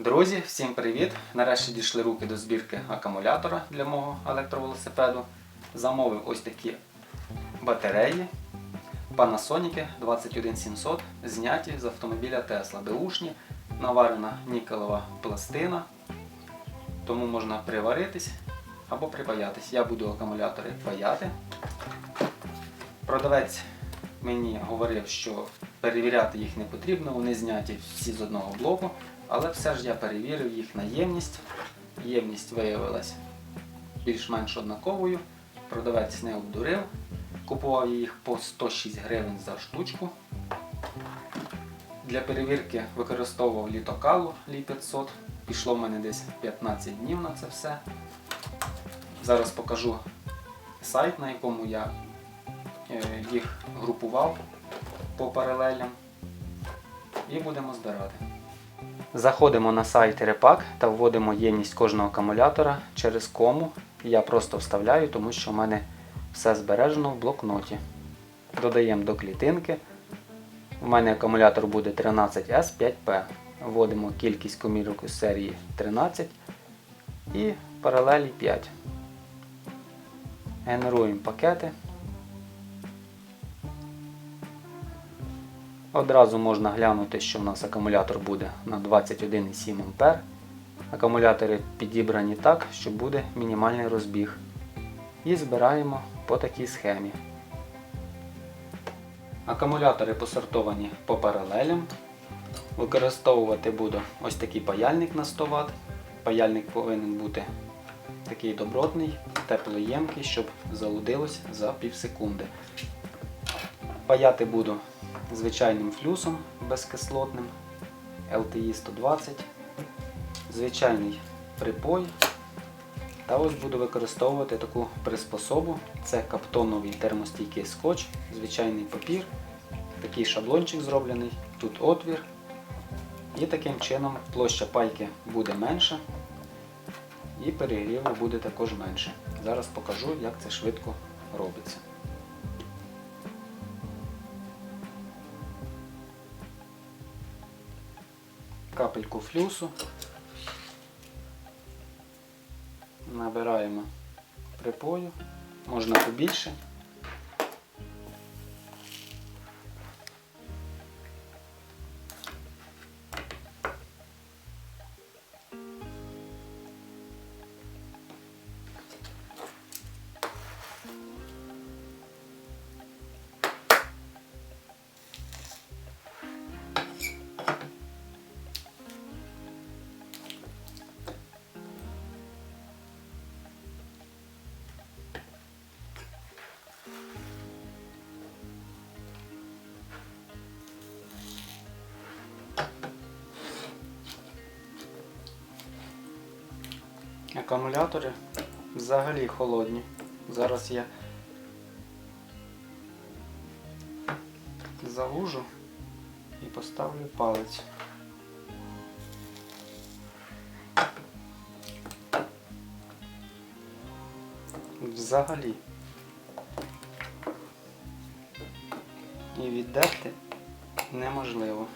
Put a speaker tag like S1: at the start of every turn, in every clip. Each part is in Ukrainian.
S1: Друзі, всім привіт! Нарешті дійшли руки до збірки акумулятора для мого електровелосипеду. Замовив ось такі батареї Panasonic 21700, зняті з автомобіля Tesla. Беушні, наварена нікелева пластина, тому можна приваритись або припаятись. Я буду акумулятори паяти. Продавець мені говорив, що перевіряти їх не потрібно, вони зняті всі з одного блоку, але все ж я перевірив їх на ємність. Ємність виявилась більш-менш однаковою. Продавець не обдурив. Купував я їх по 106 гривень за штучку. Для перевірки використовував літокалу Лі 500. Пішло в мене десь 15 днів на це все. Зараз покажу сайт, на якому я е, їх групував по паралелям і будемо збирати. Заходимо на сайт Repack та вводимо ємність кожного акумулятора через кому. Я просто вставляю, тому що в мене все збережено в блокноті. Додаємо до клітинки. У мене акумулятор буде 13S5P. Вводимо кількість комірок у серії 13 і паралелі 5. Генеруємо пакети. Одразу можна глянути, що в нас акумулятор буде на 21,7 А. Акумулятори підібрані так, що буде мінімальний розбіг. І збираємо по такій схемі. Акумулятори посортовані по паралелям. Використовувати буду ось такий паяльник на 100 Вт. Паяльник повинен бути такий добротний, теплоємкий, щоб залудилось за пів секунди. Паяти буду звичайним флюсом безкислотним LTI 120, звичайний припой. Та ось буду використовувати таку приспособу. Це каптоновий термостійкий скотч, звичайний папір, такий шаблончик зроблений, тут отвір. І таким чином площа пайки буде менша і перегріву буде також менше. Зараз покажу, як це швидко робиться. Капельку флюсу. Набираємо припою, можна побільше. Акумулятори взагалі холодні. Зараз я залужу і поставлю палець. Взагалі. І віддерти неможливо.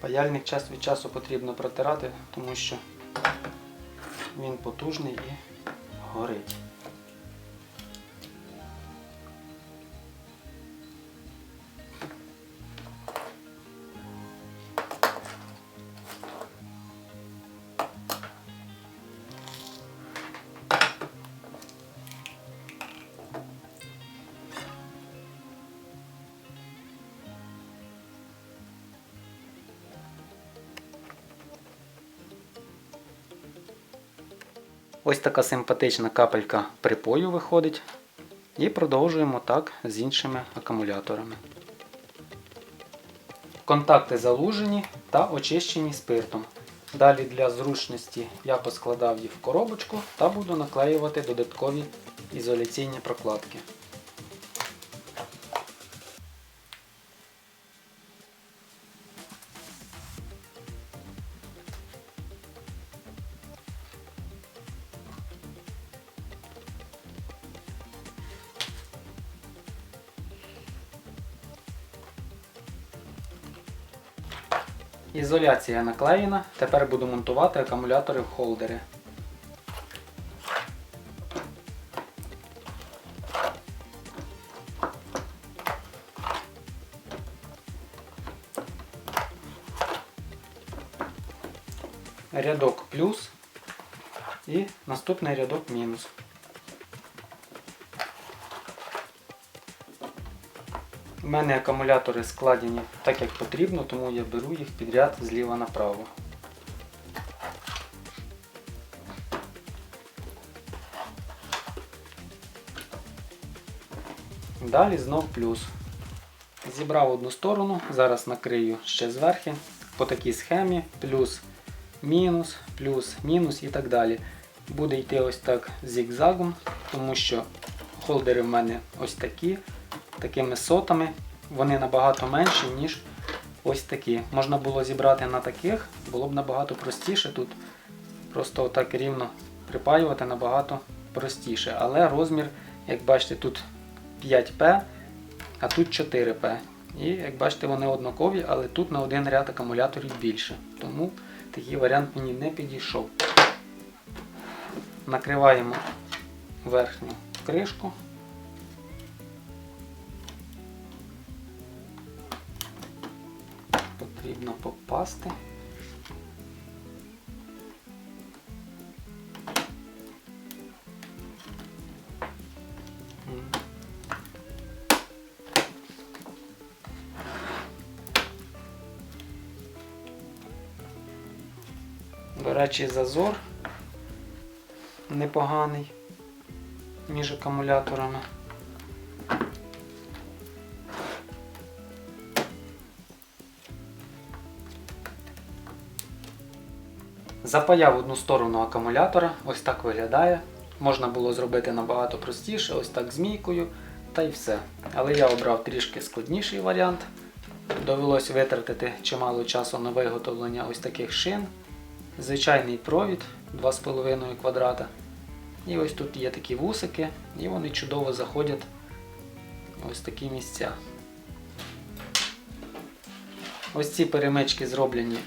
S1: Паяльник час від часу потрібно протирати, тому що він потужний і горить. Ось така симпатична капелька припою виходить. І продовжуємо так з іншими акумуляторами. Контакти залужені та очищені спиртом. Далі для зручності я поскладав їх в коробочку та буду наклеювати додаткові ізоляційні прокладки. Ізоляція наклеєна. Тепер буду монтувати акумулятори в холдери. Рядок плюс і наступний рядок мінус. У мене акумулятори складені так, як потрібно, тому я беру їх підряд зліва направо. Далі знов плюс. Зібрав одну сторону, зараз накрию ще зверху по такій схемі, плюс, мінус, плюс, мінус і так далі. Буде йти ось так зігзагом, тому що холдери в мене ось такі, такими сотами. Вони набагато менші, ніж ось такі. Можна було зібрати на таких, було б набагато простіше. Тут просто отак рівно припаювати набагато простіше. Але розмір, як бачите, тут 5П, а тут 4П. І як бачите, вони однакові, але тут на один ряд акумуляторів більше. Тому такий варіант мені не підійшов. Накриваємо верхню кришку. Потрібно попасти. До речі, зазор непоганий між акумуляторами. Запаяв одну сторону акумулятора, ось так виглядає. Можна було зробити набагато простіше, ось так змійкою, та й все. Але я обрав трішки складніший варіант. Довелось витратити чимало часу на виготовлення ось таких шин. Звичайний провід 2,5 квадрата. І ось тут є такі вусики, і вони чудово заходять ось такі місця. Ось ці перемички зроблені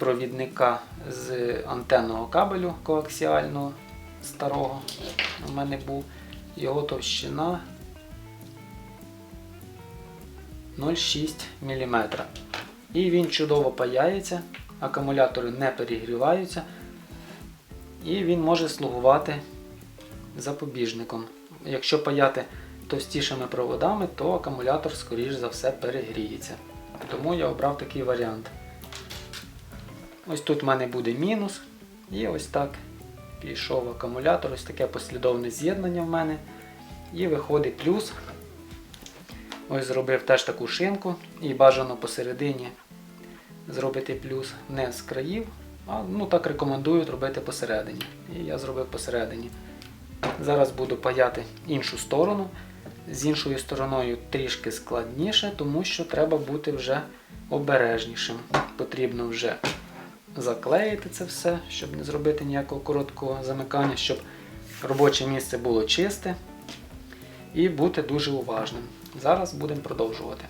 S1: провідника з антенного кабелю коаксіального старого. У мене був його товщина 0,6 мм. І він чудово паяється, акумулятори не перегріваються, і він може слугувати запобіжником. Якщо паяти товстішими проводами, то акумулятор, скоріш за все, перегріється. Тому я обрав такий варіант. Ось тут в мене буде мінус. І ось так пішов акумулятор, ось таке послідовне з'єднання в мене. І виходить плюс. Ось зробив теж таку шинку і бажано посередині зробити плюс не з країв, а ну так рекомендують робити посередині. І я зробив посередині. Зараз буду паяти іншу сторону. З іншою стороною трішки складніше, тому що треба бути вже обережнішим. Потрібно вже заклеїти це все, щоб не зробити ніякого короткого замикання, щоб робоче місце було чисте і бути дуже уважним. Зараз будемо продовжувати.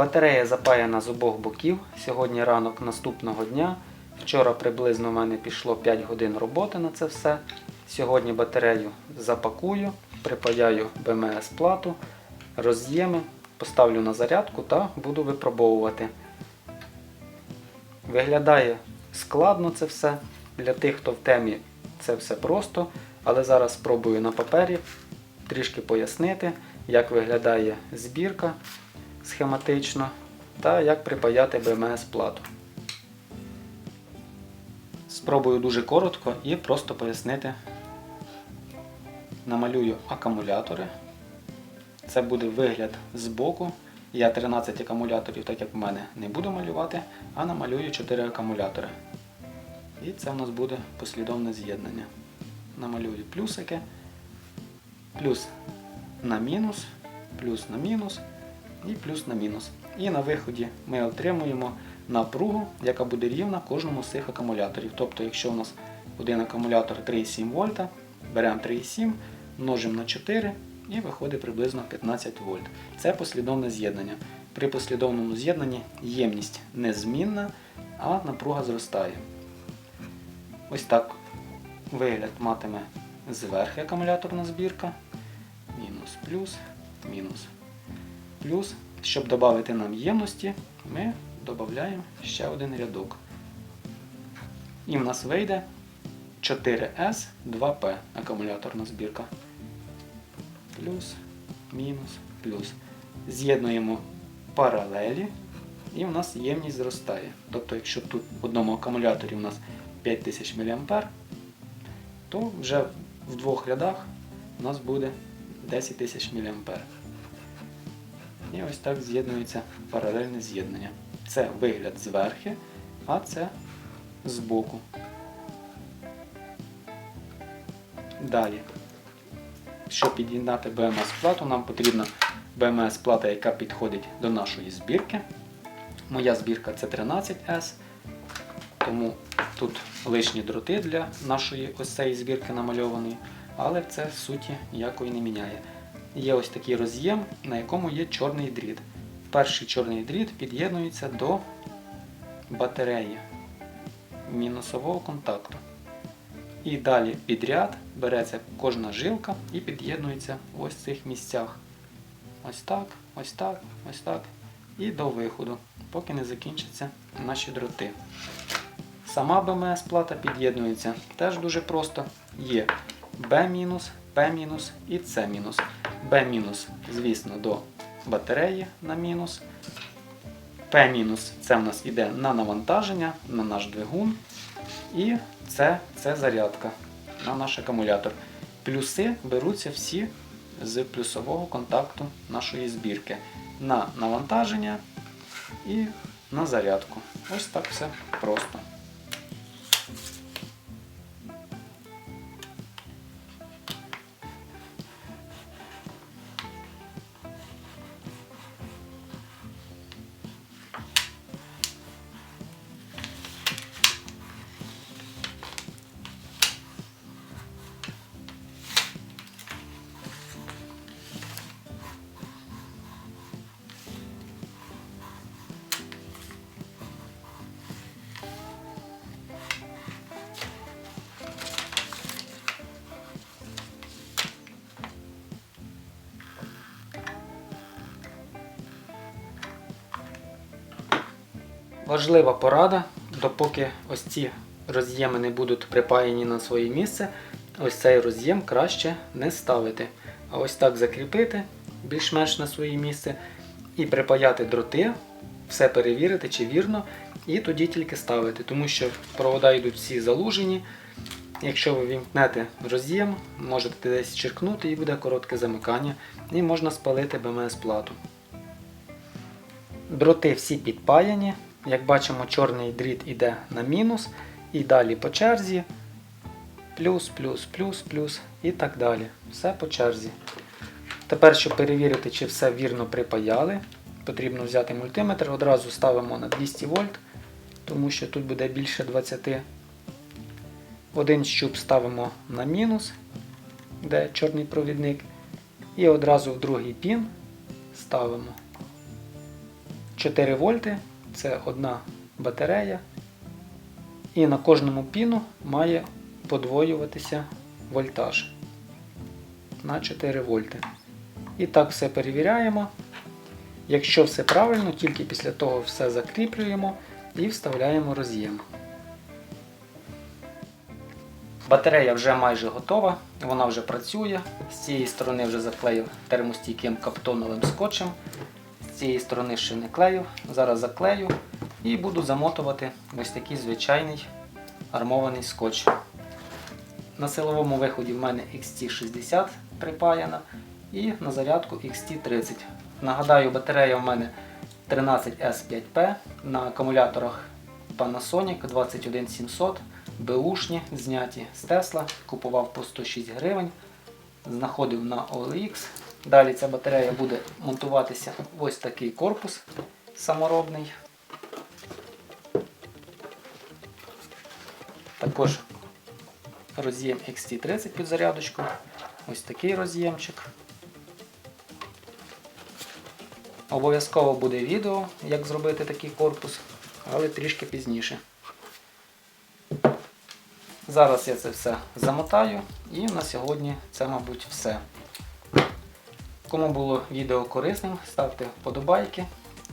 S1: Батарея запаяна з обох боків. Сьогодні ранок наступного дня. Вчора приблизно в мене пішло 5 годин роботи на це все. Сьогодні батарею запакую, припаяю БМС плату, роз'єми, поставлю на зарядку та буду випробовувати. Виглядає складно це все. Для тих, хто в темі, це все просто, але зараз спробую на папері трішки пояснити, як виглядає збірка схематично та як припаяти БМС плату. Спробую дуже коротко і просто пояснити. Намалюю акумулятори. Це буде вигляд з боку. Я 13 акумуляторів, так як в мене, не буду малювати, а намалюю 4 акумулятори. І це в нас буде послідовне з'єднання. Намалюю плюсики, плюс на мінус, плюс на мінус і плюс на мінус. І на виході ми отримуємо напругу, яка буде рівна кожному з цих акумуляторів. Тобто, якщо у нас один акумулятор 3,7 вольта, беремо 3,7, множимо на 4 і виходить приблизно 15 вольт. Це послідовне з'єднання. При послідовному з'єднанні ємність незмінна, а напруга зростає. Ось так вигляд матиме зверху акумуляторна збірка. Мінус, плюс, мінус. Плюс, щоб додати нам ємності, ми додаємо ще один рядок. І в нас вийде 4S 2P акумуляторна збірка. Плюс, мінус, плюс. З'єднуємо паралелі і в нас ємність зростає. Тобто, якщо тут в одному акумуляторі у нас 5000 мА, то вже в двох рядах у нас буде 10 тисяч мА. І ось так з'єднується паралельне з'єднання. Це вигляд зверхи, а це збоку. Далі. Щоб під'єднати BMS-плату, нам потрібна BMS-плата, яка підходить до нашої збірки. Моя збірка це 13S, тому тут лишні дроти для нашої ось цієї збірки намальованої, але це в суті ніякої не міняє. Є ось такий роз'єм, на якому є чорний дріт. Перший чорний дріт під'єднується до батареї мінусового контакту. І далі підряд береться кожна жилка і під'єднується в ось цих місцях. Ось так, ось так, ось так. І до виходу, поки не закінчаться наші дроти. Сама БМС плата під'єднується теж дуже просто. Є B-, P- і C-. B- звісно, до батареї на мінус. P- це в нас іде на навантаження, на наш двигун. І це, це зарядка на наш акумулятор. Плюси беруться всі з плюсового контакту нашої збірки на навантаження і на зарядку. Ось так все просто. Важлива порада, допоки ось ці роз'єми не будуть припаяні на своє місце, ось цей роз'єм краще не ставити. А ось так закріпити більш-менш на своє місце і припаяти дроти, все перевірити, чи вірно, і тоді тільки ставити, тому що провода йдуть всі залужені. Якщо ви вімкнете роз'єм, можете десь черкнути і буде коротке замикання, і можна спалити БМС-плату. Дроти всі підпаяні. Як бачимо, чорний дріт іде на мінус, і далі по черзі плюс, плюс, плюс, плюс і так далі. Все по черзі. Тепер, щоб перевірити, чи все вірно припаяли, потрібно взяти мультиметр, одразу ставимо на 200 вольт, тому що тут буде більше 20. Один щуп ставимо на мінус, де чорний провідник, і одразу в другий пін ставимо 4 вольти це одна батарея. І на кожному піну має подвоюватися вольтаж на 4 вольти. І так все перевіряємо. Якщо все правильно, тільки після того все закріплюємо і вставляємо роз'єм. Батарея вже майже готова, вона вже працює. З цієї сторони вже заклеїв термостійким каптоновим скотчем. Цієї сторони ще не клеїв. Зараз заклею і буду замотувати ось такий звичайний армований скотч. На силовому виході в мене XT60 припаяна і на зарядку XT30. Нагадаю, батарея в мене 13S5P на акумуляторах Panasonic 21700, беушні, зняті з Tesla, купував по 106 гривень, знаходив на OLX. Далі ця батарея буде монтуватися ось такий корпус саморобний. Також роз'єм XT30 під зарядочку. Ось такий роз'ємчик. Обов'язково буде відео, як зробити такий корпус, але трішки пізніше. Зараз я це все замотаю і на сьогодні це, мабуть, все. Кому було відео корисним, ставте вподобайки,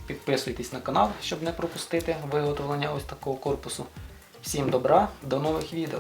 S1: підписуйтесь на канал, щоб не пропустити виготовлення ось такого корпусу. Всім добра, до нових відео!